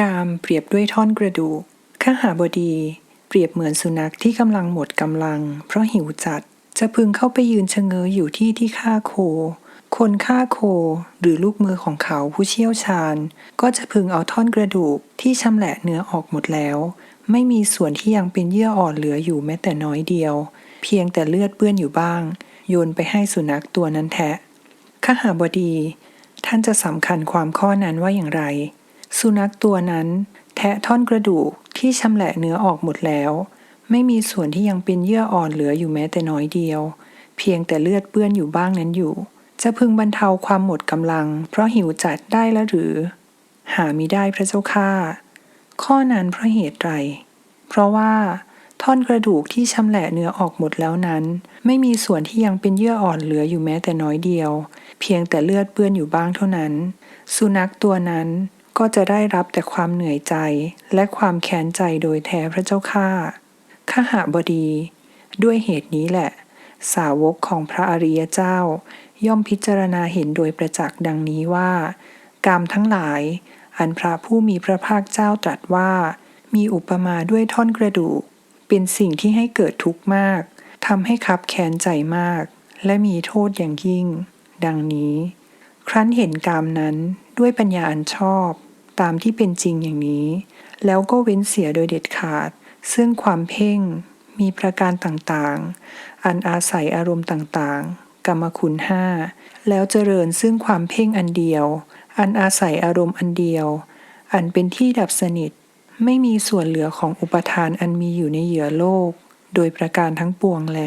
กามเปรียบด้วยท่อนกระดูกข้าหาบดี เปรียบเหมือนสุนัขที่กำลังหมดกำลัง เพราะหิวจัด จะพึงเข้าไปยืนชะเง้ออยู่ที่ที่ฆ่าโค คนฆ่าโค หรือลูกมือของเขาผู้เชี่ยวชาญ ก็จะพึงเอาท่อนกระดูกที่ชำแหละเนื้อออกหมดแล้ว ไม่มีส่วนที่ยังเป็นเยื่ออ่อนเหลืออยู่แม้แต่น้อยเดียว เพียงแต่เลือดเปื้อนอยู่บ้าง โยนไปให้สุนัขตัวนั้นแทะข้าหาบดี ท่านจะสำคัญความข้อนั้นว่าอย่างไร สุนัขตัวนั้น แทะท่อนกระดูกที่ชำแหละเนื้อออกหมดแล้ว ไม่มีส่วนที่ยังเป็นเยื่ออ่อนเหลืออยู่แม้แต่น้อยเดียว เพียงแต่เลือดเปื้อนอยู่บ้างนั้นอยู่ จะพึงบรรเทาความหมดกำลัง เพราะหิวจัดได้ล้วหรือ หามิได้พระเจ้าข้าข้อนั้นเพราะเหตุไร เพราะว่า ท่อนกระดูกที่ชำแหละเนื้อออกหมดแล้วนั้น ไม่มีส่วนที่ยังเป็นเยื่ออ่อนเหลืออยู่แม้แต่น้อยเดียว เพียงแต่เลือดเปื้อนอยู่บ้างเท่านั้น สุนัขตัวนั้น ก็จะได้รับแต่ความเหนื่อยใจและความแค้นใจโดยแท้พระเจ้าข้าข้าหาบดี ด้วยเหตุนี้แหละ สาวกของพระอริยเจ้า ย่อมพิจารณาเห็นโดยประจักษ์ดังนี้ว่ากรรมทั้งหลาย อันพระผู้มีพระภาคเจ้าตรัสว่า มีอุปมาด้วยท่อนกระดูก เป็นสิ่งที่ให้เกิดทุกข์มากทำให้คับแค้นใจมาก และมีโทษอย่างยิ่ง ดังนี้ ครั้นเห็นกรรมนั้นด้วยปัญญาอันชอบ ตามที่เป็นจริงอย่างนี้ แล้วก็เว้นเสียโดยเด็ดขาด ซึ่งความเพ่งมีประการต่างๆ อันอาศัยอารมณ์ต่างๆ กรรมคุณห้าแล้วเจริญซึ่งความเพ่งอันเดียว อันอาศัยอารมณ์อันเดียว อันเป็นที่ดับสนิท ไม่มีส่วนเหลือของอุปทานอันมีอยู่ในเหยื่อโลก โดยประการทั้งปวงแล